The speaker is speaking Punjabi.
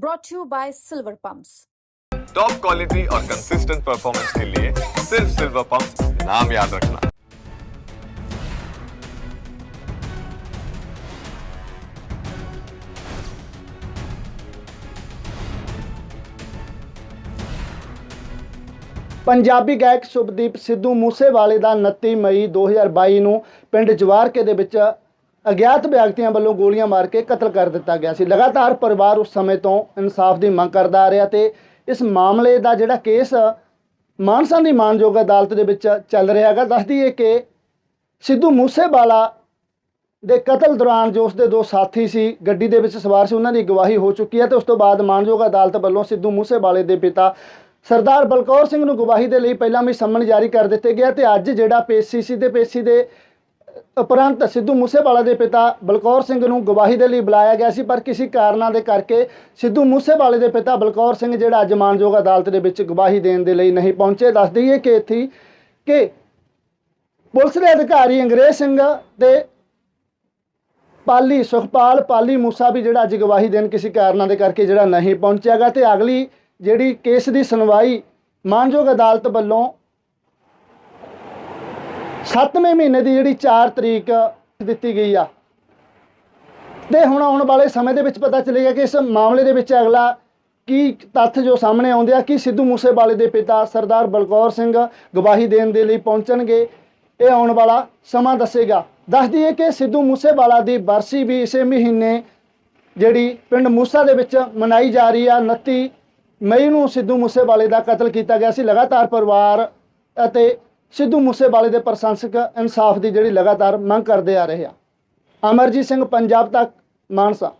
brought to you by Silver Pumps. Top quality और कंसिस्टेंट परफॉर्मेंस के लिए सिर्फ सिल्वर पंप नाम याद रखना ਪੰਜਾਬੀ ਗਾਇਕ ਸ਼ੁਭਦੀਪ ਸਿੱਧੂ ਮੂਸੇਵਾਲੇ ਦਾ 29 ਮਈ 2022 ਨੂੰ ਪਿੰਡ ਜਵਾਰਕੇ ਦੇ ਵਿੱਚ ਅਗਿਆਤ ਵਿਅਕਤੀਆਂ ਵੱਲੋਂ ਗੋਲੀਆਂ ਮਾਰ ਕੇ ਕਤਲ ਕਰ ਦਿੱਤਾ ਗਿਆ ਸੀ। ਲਗਾਤਾਰ ਪਰਿਵਾਰ ਉਸ ਸਮੇਂ ਤੋਂ ਇਨਸਾਫ ਦੀ ਮੰਗ ਕਰਦਾ ਆ ਰਿਹਾ ਤੇ ਇਸ ਮਾਮਲੇ ਦਾ ਜਿਹੜਾ ਕੇਸ ਮਾਨਸਾ ਦੀ ਮਾਨਯੋਗ ਅਦਾਲਤ ਦੇ ਵਿੱਚ ਚੱਲ ਰਿਹਾ ਹੈਗਾ। ਦੱਸ ਦਈਏ ਕਿ ਸਿੱਧੂ ਮੂਸੇਵਾਲਾ ਦੇ ਕਤਲ ਦੌਰਾਨ ਜੋ ਉਸਦੇ ਦੋ ਸਾਥੀ ਸੀ, ਗੱਡੀ ਦੇ ਵਿੱਚ ਸਵਾਰ ਸੀ, ਉਹਨਾਂ ਦੀ ਗਵਾਹੀ ਹੋ ਚੁੱਕੀ ਹੈ ਤੇ ਉਸ ਤੋਂ ਬਾਅਦ ਮਾਨਯੋਗ ਅਦਾਲਤ ਵੱਲੋਂ ਸਿੱਧੂ ਮੂਸੇਵਾਲੇ ਦੇ ਪਿਤਾ ਸਰਦਾਰ ਬਲਕੌਰ ਸਿੰਘ ਨੂੰ ਗਵਾਹੀ ਦੇ ਲਈ ਪਹਿਲਾਂ ਵੀ ਸੰਮਨ ਜਾਰੀ ਕਰ ਦਿੱਤੇ ਗਿਆ ਤੇ ਅੱਜ ਜਿਹੜਾ ਪੀਸੀਸੀ ਦੇ ਪੇਸ਼ੀ ਦੇ ਉਪਰੰਤ ਸਿੱਧੂ ਮੂਸੇਵਾਲਾ ਦੇ ਪਿਤਾ ਬਲਕੌਰ ਸਿੰਘ ਨੂੰ ਗਵਾਹੀ ਦੇ ਲਈ ਬੁਲਾਇਆ ਗਿਆ ਸੀ, ਪਰ ਕਿਸੇ ਕਾਰਨਾਂ ਦੇ ਕਰਕੇ ਸਿੱਧੂ ਮੂਸੇਵਾਲੇ ਦੇ ਪਿਤਾ ਬਲਕੌਰ ਸਿੰਘ ਜਿਹੜਾ ਅੱਜ ਮਾਨਯੋਗ ਅਦਾਲਤ ਦੇ ਵਿੱਚ ਗਵਾਹੀ ਦੇਣ ਦੇ ਲਈ ਨਹੀਂ ਪਹੁੰਚੇ। ਦੱਸ ਦਈਏ ਕਿ ਇੱਥੇ ਕਿ ਪੁਲਿਸ ਦੇ ਅਧਿਕਾਰੀ ਅੰਗਰੇਜ਼ ਸਿੰਘ ਤੇ ਪਾਲੀ ਸੁਖਪਾਲ, ਪਾਲੀ ਮੂਸਾ ਵੀ ਜਿਹੜਾ ਅੱਜ ਗਵਾਹੀ ਦੇਣ ਕਿਸੇ ਕਾਰਨਾਂ ਦੇ ਕਰਕੇ ਜਿਹੜਾ ਨਹੀਂ ਪਹੁੰਚਿਆਗਾ। ਤੇ ਅਗਲੀ ਜਿਹੜੀ ਕੇਸ ਦੀ ਸੁਣਵਾਈ ਮਾਨਯੋਗ ਅਦਾਲਤ ਵੱਲੋਂ 7ਵੇਂ ਮਹੀਨੇ ਦੀ ਜਿਹੜੀ 4 ਤਰੀਕ ਦਿੱਤੀ ਗਈ ਆ। ਤੇ ਹੁਣ ਆਉਣ ਵਾਲੇ ਸਮੇਂ ਦੇ ਵਿੱਚ ਪਤਾ ਚੱਲੇਗਾ ਕਿ ਇਸ ਮਾਮਲੇ ਦੇ ਵਿੱਚ ਅਗਲਾ ਕੀ ਤੱਥ ਜੋ ਸਾਹਮਣੇ ਆਉਂਦੇ ਆ, ਕਿ ਸਿੱਧੂ ਮੂਸੇਵਾਲੇ ਦੇ ਪਿਤਾ ਸਰਦਾਰ ਬਲਕੌਰ ਸਿੰਘ ਗਵਾਹੀ ਦੇਣ ਦੇ ਲਈ ਪਹੁੰਚਣਗੇ, ਇਹ ਆਉਣ ਵਾਲਾ ਸਮਾਂ ਦੱਸੇਗਾ। ਦੱਸ ਦਈਏ ਕਿ ਸਿੱਧੂ ਮੂਸੇਵਾਲਾ ਦੀ ਬਰਸੀ ਵੀ ਇਸੇ ਮਹੀਨੇ ਜਿਹੜੀ ਪਿੰਡ ਮੂਸਾ ਦੇ ਵਿੱਚ ਮਨਾਈ ਜਾ ਰਹੀ ਆ। 29 ਮਈ ਨੂੰ ਸਿੱਧੂ ਮੂਸੇਵਾਲੇ ਦਾ ਕਤਲ ਕੀਤਾ ਗਿਆ ਸੀ। ਲਗਾਤਾਰ ਪਰਿਵਾਰ ਅਤੇ ਸਿੱਧੂ ਮੂਸੇਵਾਲੇ ਦੇ ਪ੍ਰਸ਼ੰਸਕ ਇਨਸਾਫ ਦੀ ਜਿਹੜੀ ਲਗਾਤਾਰ ਮੰਗ ਕਰਦੇ ਆ ਰਹੇ ਆ। ਅਮਰਜੀਤ ਸਿੰਘ, ਪੰਜਾਬ ਤੱਕ, ਮਾਨਸਾ।